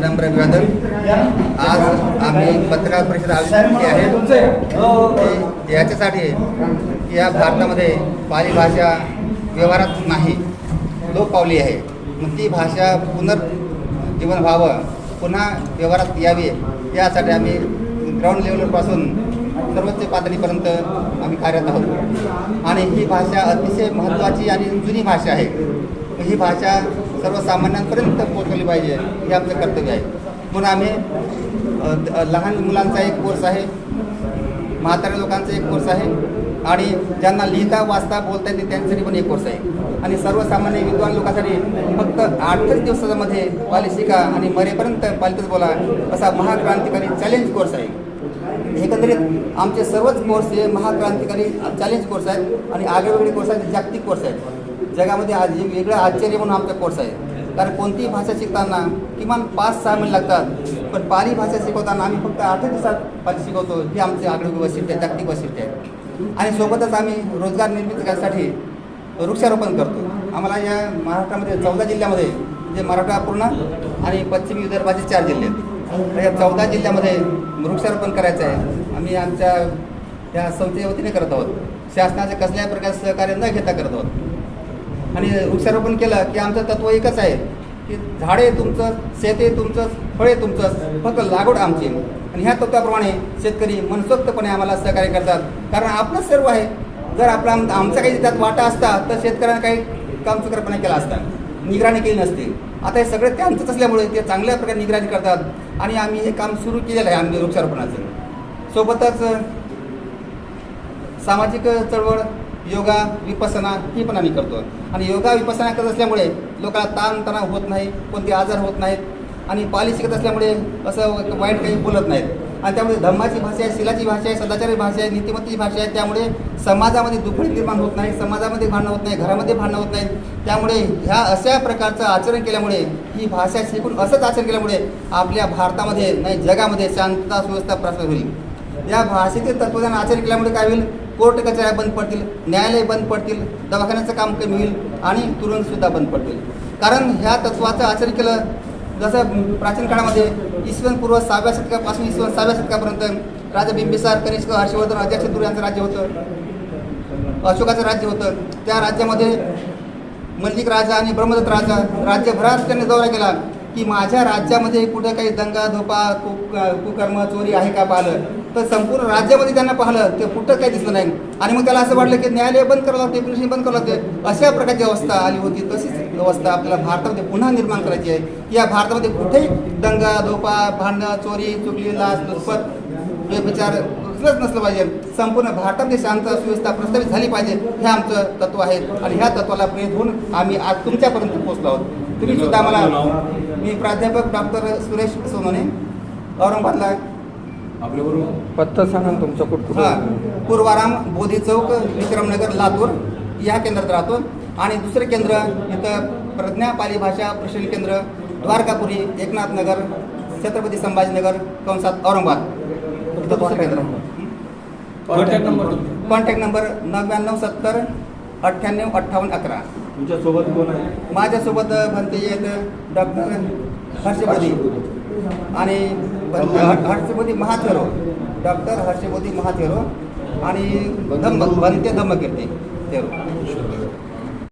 विनम्र अभिवादन आज आम्ही पत्रकार परिषद आयोजित केली आहे. याच्यासाठी की या भारतामध्ये पाली भाषा व्यवहारात नाही. लोक पावली आहे. मग ती भाषा पुनर्जीवन व्हावं पुन्हा व्यवहारात यावी यासाठी आम्ही ग्राउंड लेवलपासून सर्वोच्च पातळीपर्यंत आम्ही कार्यरत आहोत. आणि ही भाषा अतिशय महत्त्वाची आणि जुनी भाषा आहे. ही भाषा सर्वसामान्यांपर्यंत पोहोचवली पाहिजे हे आमचं कर्तव्य आहे. म्हणून आम्ही द- लहान मुलांचा एक कोर्स आहे म्हाताऱ्या लोकांचा एक कोर्स आहे आणि ज्यांना लिहिता वाचता बोलता येते त्यांच्यासाठी पण एक कोर्स आहे. आणि सर्वसामान्य विद्वान लोकांसाठी फक्त आठच दिवसामध्ये पाली शिका आणि मरेपर्यंत पालितच बोला असा महाक्रांतिकारी चॅलेंज कोर्स आहे. एकंदरीत आमचे सर्वच कोर्स हे महाक्रांतिकारी चॅलेंज कोर्स आहेत आणि आगळेवेगळे कोर्स आहेत जागतिक कोर्स आहेत. जगामध्ये आज हे वेगळं आश्चर्य म्हणून आमचा कोर्स आहे. कारण कोणतीही भाषा शिकताना किमान पाच सहा महिने लागतात. पण पाली भाषा शिकवताना आम्ही फक्त आठ दिवसात पाली शिकवतो ही आमचे आगळेवेगळे वैशिष्ट्य आहे जागतिक वैशिष्ट्य आहे. आणि सोबतच आम्ही रोजगार निर्मितीसाठी करण्यासाठी वृक्षारोपण करतो. आम्हाला या महाराष्ट्रामध्ये चौदा जिल्ह्यामध्ये जे मराठा पूर्ण आणि पश्चिमी विदर्भाचे चार जिल्हे आहेत. या चौदा जिल्ह्यामध्ये वृक्षारोपण करायचं आहे. आम्ही आमच्या या संस्थेच्या वतीने करत आहोत. शासनाचे कसल्याही प्रकारचे सहकार्य न घेता करत आहोत. आणि वृक्षारोपण केलं की आमचं तत्व एकच आहे की झाडे तुमचं शेते तुमचं फळे तुमचं फक्त लागवड आमची. आणि ह्या तत्वाप्रमाणे शेतकरी मनसोक्तपणे आम्हाला सहकार्य करतात. कारण आपलंच सर्व आहे. जर आपला आम- आमचा काही त्यात वाटा असता तर शेतकऱ्यांना काही कामचुकारपणा केला असता. निगराणी केली नसती. आता हे सगळे त्यांचंच असल्यामुळे ते चांगल्या प्रकारे निगराणी करतात. आणि आम्ही हे काम सुरू केलेलं आहे आम्ही वृक्षारोपणाचं. सोबतच सामाजिक चळवळ योगा विपसना ही पण आम्ही करतो. आणि योगा विपसना करत असल्यामुळे लोकांना ताणतणाव होत नाही कोणते आजार होत नाहीत आणि पाली शिकत असल्यामुळे असं वाईट काही बोलत नाहीत. आणि त्यामुळे धम्माची भाषा आहे शिलाची भाषा आहे सदाचारी भाषा आहे नीतिमत्तेची भाषा आहे त्यामुळे समाजामध्ये दुखळी निर्माण होत नाही समाजामध्ये भांडणं होत नाही घरामध्ये भांडणं होत नाहीत. त्यामुळे ह्या अशा प्रकारचं आचरण केल्यामुळे ही भाषा शिकून असंच आचरण केल्यामुळे आपल्या भारतामध्ये नाही जगामध्ये शांतता सुव्यवस्था प्रसार होईल. या भाषेचे तत्वज्ञान आचरण केल्यामुळे काय होईल? कोर्ट कचऱ्या बंद पडतील न्यायालय बंद पडतील दवाखान्याचं काम कमी होईल आणि तुरुंगसुद्धा बंद पडतील. कारण ह्या तत्वाचं आचरण केलं जसं प्राचीन काळामध्ये इसवन पूर्व सहाव्या शतकापासून इसवन सहाव्या शतकापर्यंत राजा बिंबिसार कनिष्क हर्षवर्धन अजाक्षतुर यांचं राज्य होतं. अशोकाचं राज्य होतं. त्या राज्यामध्ये मल्लिक राजा आणि ब्रह्मदत्त राजा राज्यभरात त्यांनी दौरा केला की माझ्या राज्यामध्ये कुठं काही दंगा धोपा कु कुकर्म चोरी आहे का पाहिलं? तर संपूर्ण राज्यामध्ये त्यांना पाहिलं ते कुठं काही दिसलं नाही. आणि मग त्याला असं वाटलं की न्यायालय बंद करावं लागते पोलीस बंद करावं लागते. अशा प्रकारची अवस्था आली होती. तशीच व्यवस्था आपल्याला भारतामध्ये पुन्हा निर्माण करायची आहे. की या भारतामध्ये कुठेही दंगा धोपा भांडणं चोरी चुकली लाच लुचपत व्यभिचार कुठलंच नसलं पाहिजे. संपूर्ण भारतामध्ये शांत सुव्यवस्था प्रस्थापित झाली पाहिजे. हे आमचं तत्व आहे. आणि ह्या तत्वाला प्रेरित होऊन आम्ही आज तुमच्यापर्यंत पोहोचलो आहोत. तुम्ही सुद्धा आम्हाला मी प्राध्यापक डॉक्टर सुरेश सोनवणे औरंगाबादला आपल्याबरोबर पत्ता सांगा ना तुमचा कुठ हा. पूर्वाराम बोधी चौक विक्रमनगर लातूर. या केंद्रात राहतो. आणि दुसरं केंद्र इथं प्रज्ञा पाली भाषा प्रशिक्षण केंद्र द्वारकापुरी एकनाथ नगर छत्रपती संभाजीनगर कंसात औरंगाबाद. इथं दुसरं केंद्र. कॉन्टॅक्ट नंबर कॉन्टॅक्ट नंबर नव्याण्णव सत्तर अठ्ठ्याण्णव अठ्ठावन्न अकरा. तुमच्यासोबत कोण आहे? माझ्यासोबत भंते आहेत डॉक्टर हर्षबोधी आणि भंते हर- हर्षबोधी महाथेरो. डॉक्टर हर्षबोधी महाथेरो आणि धम्म भंते धम्मकीर्ती थेरो.